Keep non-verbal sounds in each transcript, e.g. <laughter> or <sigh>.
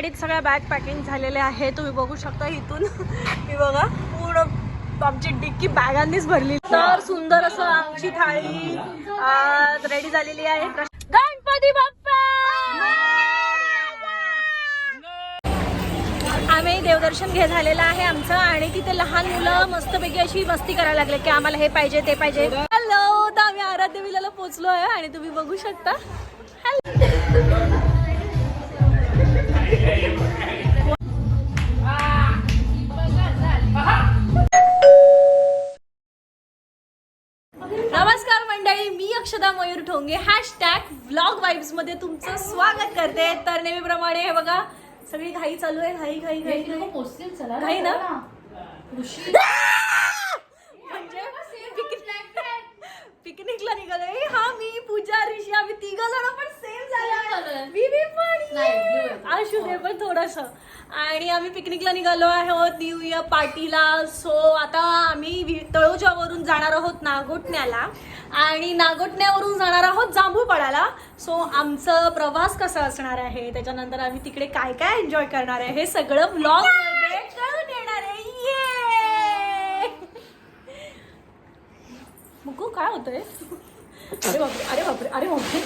गाडीत सगळ्या bag packing झालेल्या आहे. तुम्ही बघू शकता इथून. <laughs> मी बघा पूर्ण आमची डिक्की बॅगांनीच भरली तर सुंदर असं आमची थाळी रेडी झालेली आहे. गणपती बाप्पा! आम्ही देवदर्शन घे झालेलं आहे आमचं आणि तिथे लहान मुलं मस्तपैकी अशी मस्ती करायला लागले की आम्हाला हे पाहिजे ते पाहिजे. हॅलो तर आम्ही आराध्य विलाला पोहोचलो आहे आणि तुम्ही बघू शकता. हॅलो नमस्कार मंडळी मी अक्षदा मयूर ठोंगे. हॅशटॅग व्लॉग वाईब्समध्ये तुमचं स्वागत करते. तर नेहमीप्रमाणे हे बघा सगळी घाई चालू आहे घाई घाई घाई घाई. घाई ना <laughs> म्हणजे पिकनिकला निघालोय. हा मी पूजा ऋषी आम्ही तिघ जण पण सेम झाला मी मी पण दे पण थोडस. आणि आम्ही पिकनिकला निघालो आहोत. न्यू इयर पार्टीला सो आता आम्ही तळोजावरून जाणार आहोत नागोटण्याला. आणि नागोटण्यावरून जाणार आहोत जांभूपाड्याला सो आमचं प्रवास कसा असणार आहे? त्याच्यानंतर आम्ही तिकडे काय काय एन्जॉय करणार आहे? हे सगळं ब्लॉगमध्ये कळून येणार आहे ये मुकू काय होतंय? अरे बापरे अरे बापरे अरे बापरे.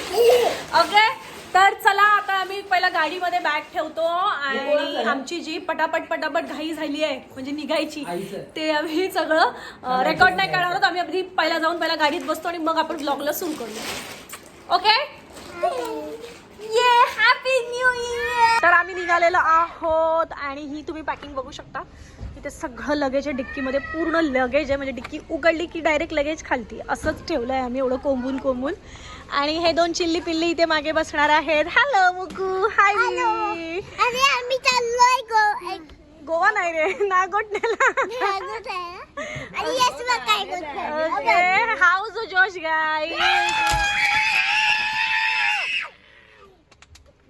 ओके तर चला आता आम्ही पहिला गाडीमध्ये बॅग ठेवतो आणि आमची जी पटापट पटापट घाई झाली आहे म्हणजे निघायची ते आम्ही सगळं रेकॉर्ड नाही करणार आहोत. आम्ही अगदी पहिला जाऊन पहिला गाडीत बसतो आणि मग आपण ब्लॉगला सुरू करूया. ओके? ये हॅपी न्यू इयर तर आम्ही निघालेलो आहोत आणि ही तुम्ही पॅकिंग बघू शकता. इथे सगळं लगेज आहे डिक्कीमध्ये पूर्ण लगेज आहे. म्हणजे डिक्की उघडली की डायरेक्ट लगेज खालती. असंच ठेवलं आहे आम्ही एवढं कोंबून कोंबून. आणि हे दोन चिल्ली पिल्ली इथे मागे बसणार आहेत. हॅलो मुकू. हाय आम्ही चाललोय गोवा नाही रे करतो ओके हाऊस जोश गाय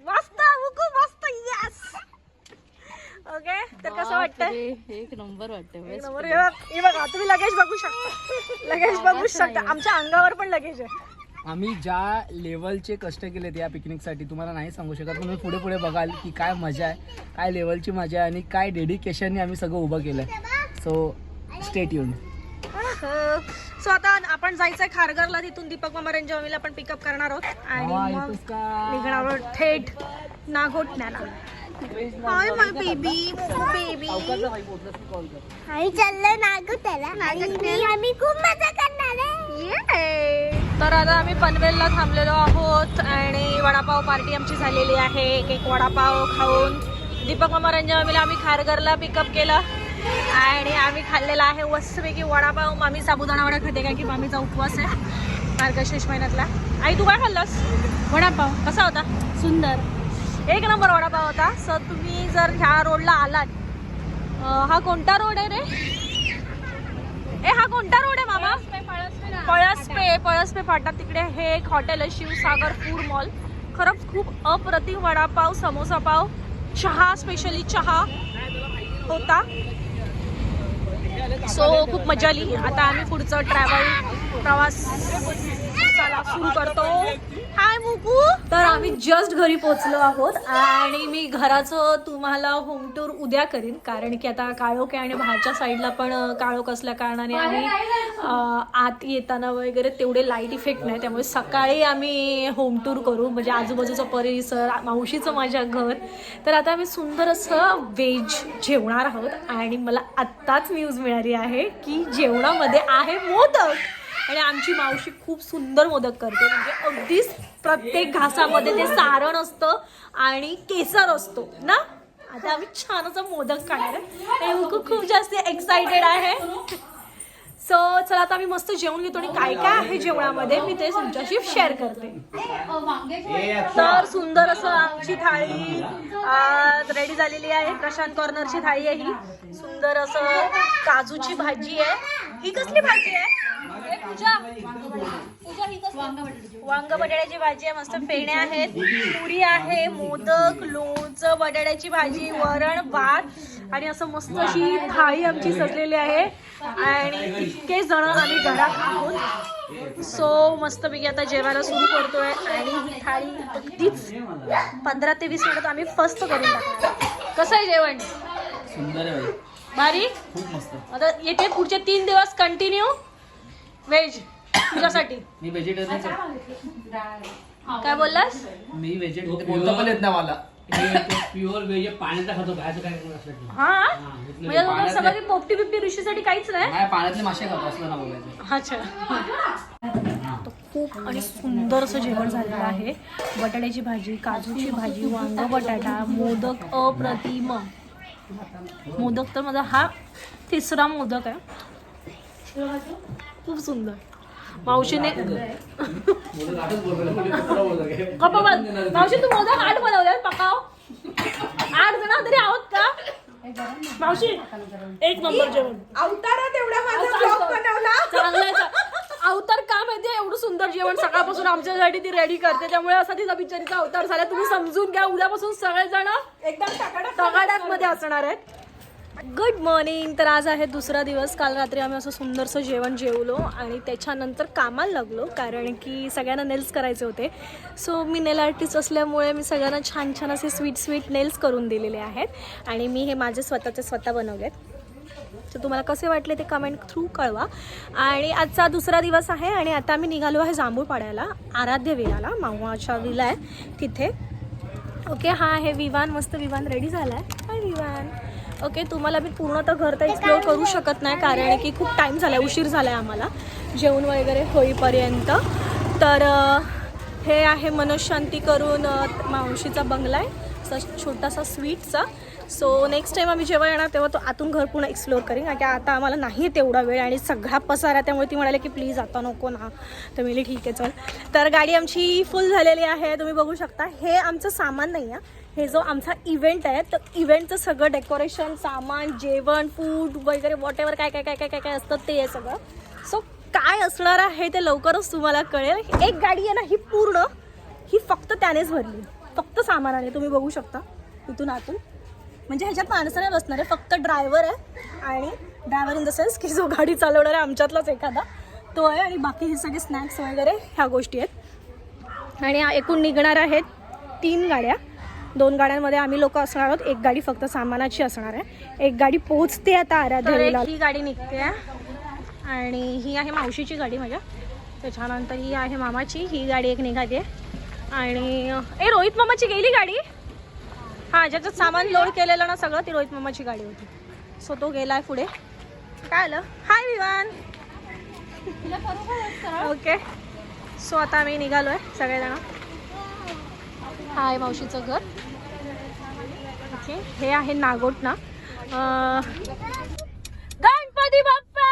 मस्त मुकू मस्त. यस ओके तर कसं वाटतं एक नंबर वाटतं एक नंबर. हे बघ- तुम्ही लगेज बघू शकता. <laughs> लगेज बघू शकता. आमच्या अंगावर पण लगेज आहे. आम्ही ज्या लेवलचे कष्ट केलेत या पिकनिकसाठी तुम्हाला नाही सांगू शकत म्हणून पुढे पुढे बघाल की काय मजा आहे काय लेवलची मजा आहे आणि काय डेडिकेशनने आम्ही सगळं उभं केलं आहे सो स्टेट येऊन सो आता आपण जायचंय खारघरला. तिथून दीपक मामा रेंजवामीला आपण पिकअप करणार आहोत. आणि मग निघणार आहोत थेट नागोटण्याला हाय माय बेबी बेबी आम्ही चाललोय नागू त्याला. आणि मी आम्ही खूप मजा करणार आहे. तर आता आम्ही पनवेलला थांबलेलो आहोत आणि वडापाव पार्टी आमची झालेली आहे. एक एक वडापाव खाऊन दीपक मामा रंजनला आम्ही खारघरला पिकअप केलं. आणि आम्ही खाल्लेला आहे मस्तपैकी वडापाव. मामी साबुदाणा वडा खाते काय की मामीचा उपवास आहे? मार्गशीर्ष महिन्यातला. आई तू काय खाल्लंस? वडापाव. कसा होता? सुंदर. एक नंबर वडापाव होता. सर तुम्ही जर ह्या रोडला आलात हा कोणता रोड आहे रे? ए हा कोणता रोड आहे मामा? पळसपे पळसपे फाटा. तिकडे हे एक हॉटेल आहे शिवसागर फूड मॉल खरंच खूप अप्रतिम वडापाव समोसा पाव. चहा स्पेशली चहा होता. सो खूप मजा आली. आता आम्ही पुढचं ट्रॅव्हल प्रवास सुरू करतो. हाय मुकू. तर आम्ही जस्ट घरी पोहोचलो आहोत आणि मी घराचं तुम्हाला होम टूर उद्या करीन. कारण की आता काळोख आहे आणि बाहेरच्या साईडला पण काळोख असल्या कारणाने आम्ही आत येताना वगैरे तेवढे लाइट इफेक्ट नाही. त्यामुळे सकाळी आम्ही होम टूर करू. म्हणजे आजूबाजूचा परिसर मावशीचं माझ्या घर. तर आता आम्ही सुंदर असं वेज जेवणार आहोत. आणि मला आत्ताच न्यूज मिळाली आहे की जेवणामध्ये आहे मोदक. आणि आमची मावशी खूप सुंदर मोदक करते. म्हणजे अगदीच प्रत्येक घासामध्ये ते सारण असतं आणि केसर असतो ना? आता आम्ही छान असं मोदक खाणार आहे. आणि खूप खूप जास्त एक्साइटेड आहे. सो चला आता आम्ही मस्त जेवण घेतो आणि काय काय आहे जेवणामध्ये मी ते तुमच्याशी शेअर करते. तर सुंदर असं आमची थाळी रेडी झालेली आहे. प्रशांत कॉर्नरची थाळी आहे ही. सुंदर असं काजूची भाजी आहे. ही कसली भाजी आहे? पूजा पूजा ही कसली वांग बटाट्याची भाजी आहे मस्त फेण्या आहेत पुरी आहे मोदक लोणचं बटाट्याची भाजी वरण भात आणि असं मस्त अशी थाळी आमची सजलेली आहे. आणि इतके जण आम्ही घरात आहोत. सो मस्तपैकी आता जेवायला सुरू करतोय. आणि ही थाळी अगदीच पंधरा ते वीस मिनिटात आम्ही फस्त करून टाकतो कसं आहे जेवण? सुंदर आहे. भारी? खूप मस्त. आता येते पुढचे तीन दिवस कंटिन्यू व्हेज तुझ्यासाठी. मी व्हेजिटेरियन काय बोललास? मी व्हेजिटेरियन बोलता पण येत नाही मला. प्युअर व्हेज पाण्याचा खातो बाहेरचं काय करत हा? म्हणजे तुला सगळं ते पोपटी बिपटी ऋषीसाठी काहीच नाही? नाही पाण्यातले मासे खातो असलं ना बोलायचं. अच्छा. खूप आणि सुंदर असं जेवण झालेलं आहे. बटाट्याची भाजी काजूची भाजी वांग बटाटा मोदक अप्रतिम. मोदक तर माझा हा तिसरा मोदक आहे. खूप सुंदर. मावशीने. मावशी तू मोदक आठ बनवले पकाव. आठ जण तरी आहोत का? मावशी एक नंबर जेवण. माझा ब्लॉग असतं. बनवला. चांगलं अवतार का माहितीये? एवढं सुंदर जेवण सकाळपासून आमच्यासाठी ती रेडी करते. त्यामुळे असा तिचा बिचारीचा अवतार झाला. तुम्ही समजून घ्या उद्यापासून सगळेजण एकदम टाकाटाकमध्ये असणार आहेत. गुड मॉर्निंग तर आज आहे दुसरा दिवस. काल रात्री आम्ही असं सुंदरसं जेवण जेवलो आणि त्याच्यानंतर कामाला लागलो कारण की सगळ्यांना नेल्स करायचे होते. सो मी नेल आर्टिस्ट असल्यामुळे मी सगळ्यांना छान छान असे स्वीट स्वीट नेल्स करून दिलेले आहेत. आणि मी हे माझे स्वतःचे स्वतः बनवले तर तुम्हाला कसे वाटले ते कमेंट थ्रू कळवा. आणि आजचा दुसरा दिवस आहे आणि आता आम्ही निघालो आहे जांभूळ पाड्याला आराध्य विलाला मामाच्या विला आहे तिथे. ओके हा आहे विवान मस्त विवान. रेडी झाला आहे हाय विवान. ओके तुम्हाला मी पूर्ण तर घर तर एक्सप्लोअर करू शकत नाही कारण की खूप टाईम झाला आहे उशीर झाला आहे आम्हाला. जेवण वगैरे होईपर्यंत. तर हे आहे मनशांती करून मावशीचा बंगला आहे. असा छोटासा स्वीटचा सो नेक्स्ट टाईम आम्ही जेव्हा येणार तेव्हा तो आतून घर पूर्ण एक्सप्लोअर करेन. कारण की आता आम्हाला नाही तेवढा वेळ आणि सगळा पसारा त्यामुळे ती म्हणाले की प्लीज आता नको ना. तर मी ठीक आहे चल. तर गाडी आमची फुल झालेली आहे. तुम्ही बघू शकता. हे आमचं सामान नाही आहे हे जो आमचा इव्हेंट आहे तर इव्हेंटचं सगळं डेकोरेशन सामान जेवण फूड वगैरे वॉट एव्हर काय काय काय काय काय काय असतं ते आहे सगळं. सो काय असणार आहे ते लवकरच तुम्हाला कळेल. एक गाडी आहे ना ही पूर्ण ही फक्त त्यानेच भरली. फक्त सामानाने तुम्ही बघू शकता. इथून आतून. म्हणजे ह्याच्यात माणसं नाही बसणार आहे फक्त ड्रायव्हर आहे आणि ड्रायव्हर इन द सेन्स की जो गाडी चालवणार आहे आमच्यातलाच एखादा. तो आहे आणि बाकी हे सगळे स्नॅक्स वगैरे ह्या गोष्टी आहेत. आणि एकूण निघणार आहेत तीन गाड्या. दोन गाड्यांमध्ये आम्ही लोक असणार आहोत. एक गाडी फक्त सामानाची असणार आहे. एक गाडी पोहोचते आता आराध्याला ही गाडी निघते आणि ही आहे मावशीची गाडी माझ्या. त्याच्यानंतर ही आहे मामाची. ही गाडी एक निघाली आणि ए रोहित मामाची गेली गाडी? हा ज्याच्यात सामान लोड केलेलं ना सगळं ती रोहित मामाची गाडी होती. सो तो गेलाय पुढे. काय आलं? हाय विवान ओके सो आता आम्ही निघालो आहे सगळेजण. हाय मावशीचं घर. हे आहे नागोट ना गणपती बाप्पा!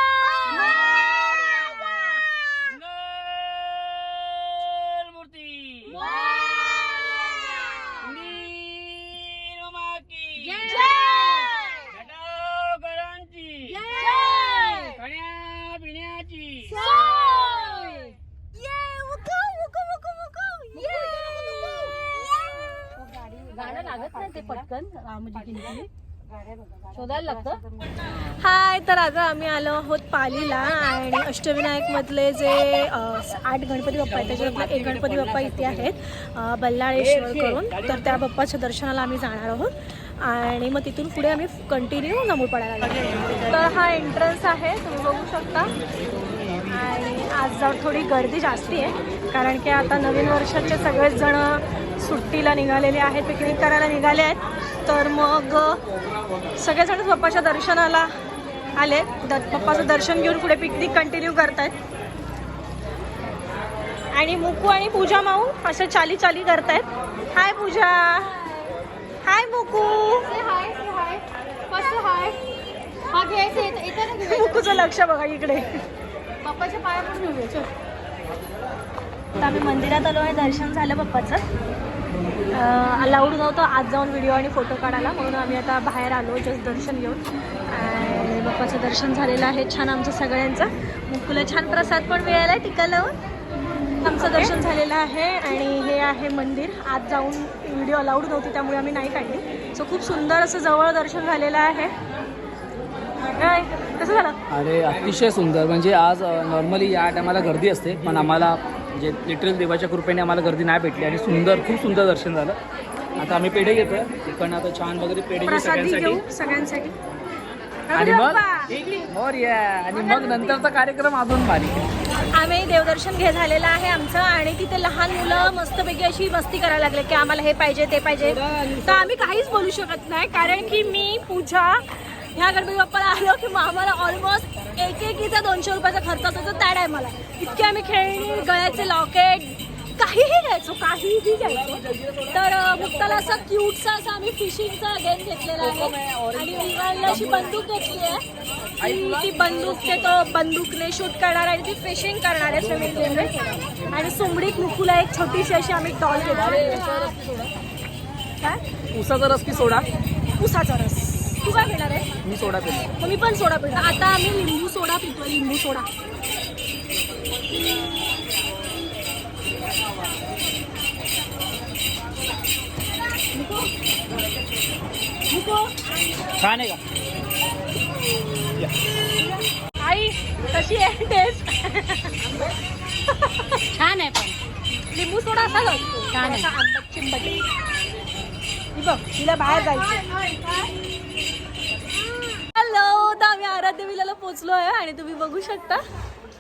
हाय तर आता आम्ही आलो आहोत पालीला आणि अष्टविनायक मधले जे आठ गणपती बाप्पा आहेत त्याच्यातले एक गणपती बाप्पा इथे आहेत बल्लाळेश्वर करून. तर त्या बाप्पाच्या दर्शनाला आम्ही जाणार आहोत आणि मग तिथून पुढे आम्ही कंटिन्यू जांभूळपाड्याला लागलो तर हा एंट्रन्स आहे तुम्ही बघू शकता. आणि आज जर थोडी गर्दी जास्ती आहे कारण की आता नवीन वर्षाचे सगळेच जण सुट्टीला निघालेले आहेत पिकनिक करायला निघाले आहेत. तर मग सगळेजण बाप्पाच्या दर्शनाला आले. द बाप्पाचं दर्शन घेऊन पुढे पिकनिक कंटिन्यू करतायत. आणि मुकू आणि पूजा माऊ अशा चाली चाली करतायत. हाय पूजा. हाय मुकू. हा घ्यायचं घेऊया. मुकूचं लक्ष बघा इकडे. बाप्पाच्या पाया पण घेऊया आम्ही मंदिरात आलो आहे दर्शन झालं बाप्पाचं अलाउड नव्हतं आज जाऊन व्हिडिओ आणि फोटो काढायला म्हणून आम्ही आता बाहेर आलो जस्ट दर्शन घेऊन. आणि बाप्पाचं दर्शन झालेलं आहे छान आमचं सगळ्यांचं. मुकुला छान प्रसाद पण मिळाला टिका लावून आमचं दर्शन झालेलं आहे आणि हे आहे मंदिर. आज जाऊन व्हिडिओ अलाउड नव्हती त्यामुळे आम्ही नाही काढली. सो खूप सुंदर असं जवळ दर्शन झालेलं आहे. काय? कसं झालं? अरे अतिशय सुंदर. म्हणजे आज नॉर्मली या टायमाला गर्दी असते पण आम्हाला म्हणजे लिटरल देवाच्या कृपेने आम्हाला गर्दी नाही भेटली आणि सुंदर खूप सुंदर दर्शन झालं. आता आम्ही पेढे घेतोय इकडनं आता छान वगैरे पेढे घेऊ सगळ्यांसाठी. सगळ्यांसाठी. आणि मग. आणि मग नंतरचा कार्यक्रम अजून भारी. आम्ही देवदर्शन घे झालेलं आहे आमचं आणि तिथे लहान मुलं मस्तपैकी अशी मस्ती करायला लागले की आम्हाला हे पाहिजे ते पाहिजे. तर आम्ही काहीच बोलू शकत नाही कारण की मी पूजा ह्या गणपती बाप्पाला आलो की आम्हाला ऑलमोस्ट एक एकीचा दोनशे रुपयाचा खर्च असायचा त्या टायमाला इतके आम्ही खेळणी गळ्याचे लॉकेट काहीही घ्यायचो काहीही घ्यायचो. तर मुक्ताला असं क्यूटचा असा आम्ही फिशिंगचा गेम घेतलेला आहे. आणि विवाहला अशी बंदूक घेतली आहे ती- ती बंदूक ते तो बंदूकने शूट करणार आहे ती फिशिंग करणार आहे स्विमिंग पूलने आणि सुमडीत मुकुला एक छोटीशी अशी आम्ही टॉल घेतली काय उसाचा रस की सोडा? उसाचा रस. तू काय घेणार आहे? मी सोडा पितो. मग मी पण सोडा पितो आता आम्ही लिंबू सोडा पितोय लिंबू सोडा. निको, छान आहे का? आई कशी आहे टेस्ट छान आहे पण. लिंबू सोडा असा छान आहे. आंबट चिंबट. ही बघ तिला बाहेर जायचं पोचलो आहे आणि तुम्ही बघू शकता.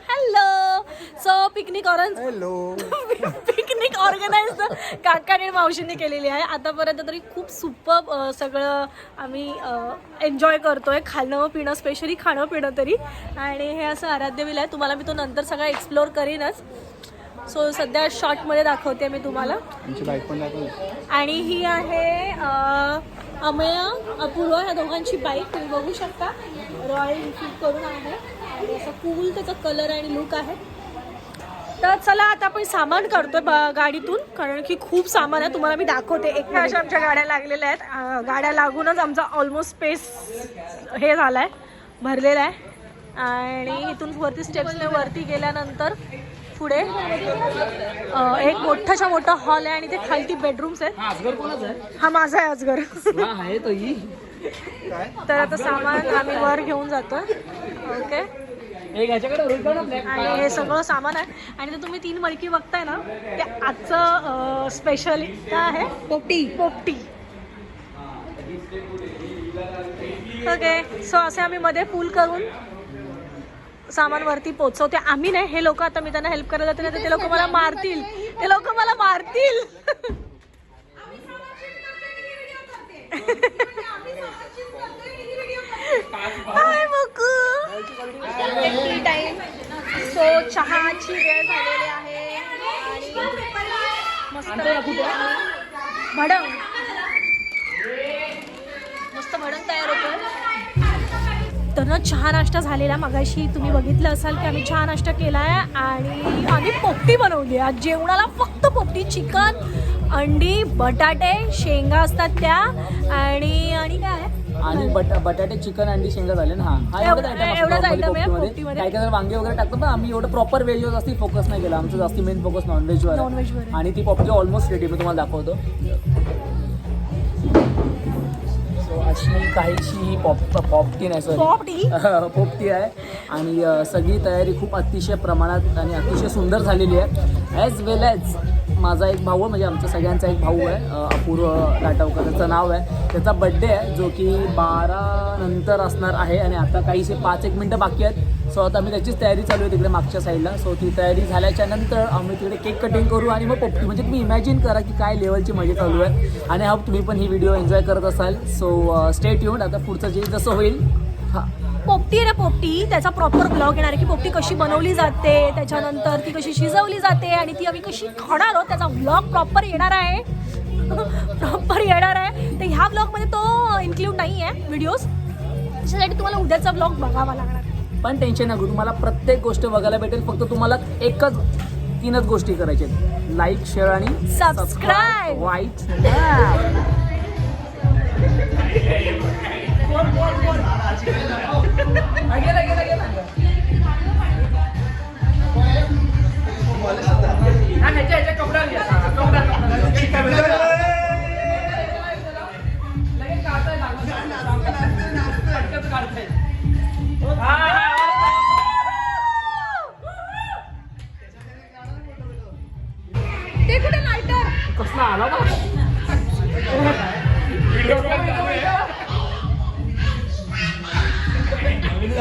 Hello so picnic orange hello picnic organise काकाने मावशीने केलेली आहे. आतापर्यंत तरी खूप सुपर सगळं आम्ही एन्जॉय करतोय. खाणं पिणं स्पेशली खाणं पिणं तरी. आणि हे असं आराध्य विला आहे. तुम्हाला मी तो नंतर सगळं एक्सप्लोअर करीनच. सो सध्या शॉर्टमध्ये दाखवते मी तुम्हाला. आणि ही आहे अमेय अपूर्व ह्या दोघांची बाईक तुम्ही बघू शकता. रॉयल एनफील्ड करून आहे. आणि असं कूल त्याचा कलर आणि लुक आहे. तर चला आता आपण सामान काढतोय ब- गाडीतून कारण की खूप सामान आहे. तुम्हाला मी दाखवते. एक अशा आमच्या गाड्या लागलेल्या आहेत. गाड्या लागूनच आमचा ऑलमोस्ट स्पेस हे झाला आहे भरलेला आहे. आणि इथून वरती स्टेप्सने वरती गेल्यानंतर पुढे. एक मोठाच्या मोठा हॉल आहे आणि ते खालती बेडरूम्स आहेत. हा आजगर कोणाच आहे? हा माझा आहे अजगर आहे तो तर आता सामान आम्ही वर घेऊन जातोय. ओके. आणि हे सगळं सामान आहे. आणि ते तुम्ही तीन मडकी बघताय ना ते आजचं स्पेशल काय आहे. पोपटी. पोपटी. ओके. सो असे आम्ही मध्ये पूल करून सामान वरती पोचवते. आम्ही नाही हे लोक आता मी त्यांना हेल्प करायला जाते ना तर ते लोक मला मारतील. ते लोक मला मारतील. <laughs> हाय टाइम सो चहाची वेळ झालेली आहे. आणि मस्त भडंग मस्त भडंग तयार होतोय. तर ना चहा नाश्ता झालेला मगाशी तुम्ही बघितलं असाल की आम्ही चहा नाश्ता केला आहे आणि आम्ही पोपटी बनवली आहे जेवणाला फक्त पोपटी चिकन अंडी बटाटे शेंगा असतात त्या. आणि आणि काय आहे? आणि बट बटाटे चिकन अंडी शेंगा झाले ना. हा एवढाच. काही काही वांगे वगैरे टाकतात पण आम्ही एवढं प्रॉपर व्हेज जास्ती फोकस नाही केला. आमचं जास्ती मेन फोकस नॉनव्हेज वर Non-veg वर आहे. आहे. आणि ती पोपटी ऑलमोस्ट रेडी मी तुम्हाला दाखवतो. अशी काहीशी ही पॉप पॉपटी नाही सॉरी पोपटी पोपटी आहे. आणि सगळी तयारी खूप अतिशय प्रमाणात आणि अतिशय सुंदर झालेली आहे. ॲज वेल ॲज माझा एक भाऊ आहे म्हणजे आमच्या सगळ्यांचा एक भाऊ आहे अपूर्व लाटावकर त्याचं नाव आहे. त्याचा बड्डे आहे जो की बारा नंतर असणार आहे आणि आता काहीसे पाच एक मिनटं बाकी आहेत. सो आता आम्ही त्याचीच तयारी चालू आहे तिकडे मागच्या साईडला सो ती तयारी झाल्याच्यानंतर आम्ही तिकडे केक कटिंग करू आणि मग पोपटी म्हणजे तुम्ही इमॅजिन करा की काय लेवलची मजा चालू आहे. आणि हा तुम्ही पण ही व्हिडिओ एन्जॉय करत असाल. सो स्टेट येऊन आता पुढचं जे जसं होईल हां. पोपटी आहे ना पोपटी. त्याचा प्रॉपर ब्लॉग येणार आहे की पोपटी कशी बनवली जाते त्याच्यानंतर ती कशी शिजवली जाते आणि ती आम्ही कशी खाणार आहोत त्याचा ब्लॉग प्रॉपर येणार आहे. <laughs> प्रॉपर येणार आहे. तर ह्या ब्लॉगमध्ये तो इन्क्लूड नाही आहे व्हिडिओज त्याच्यासाठी तुम्हाला उद्याचा ब्लॉग बघावा लागणार पण टेन्शन नको तुम्हाला प्रत्येक गोष्ट बघायला भेटेल फक्त तुम्हाला एकच तीनच गोष्टी करायच्या लाईक शेअर आणि Subscribe. वाईट कुठे लायटर? कसला आला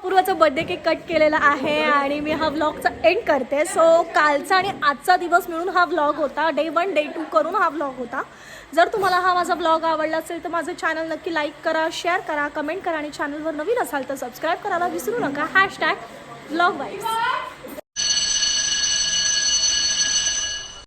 अपूर्वाचा बर्थडे केक कट केलेला आहे आणि मी हा व्लॉगचा एंड करते. सो कालचा आणि आजचा दिवस मिळून हा व्लॉग होता. डे वन डे टू करून हा व्लॉग होता. जर तुम्हाला हा माझा व्लॉग आवडला असेल तर माझं चॅनल नक्की लाईक करा शेअर करा कमेंट करा आणि चॅनलवर नवीन असाल तर सबस्क्राईब करायला विसरू नका. Hashtag vlog wise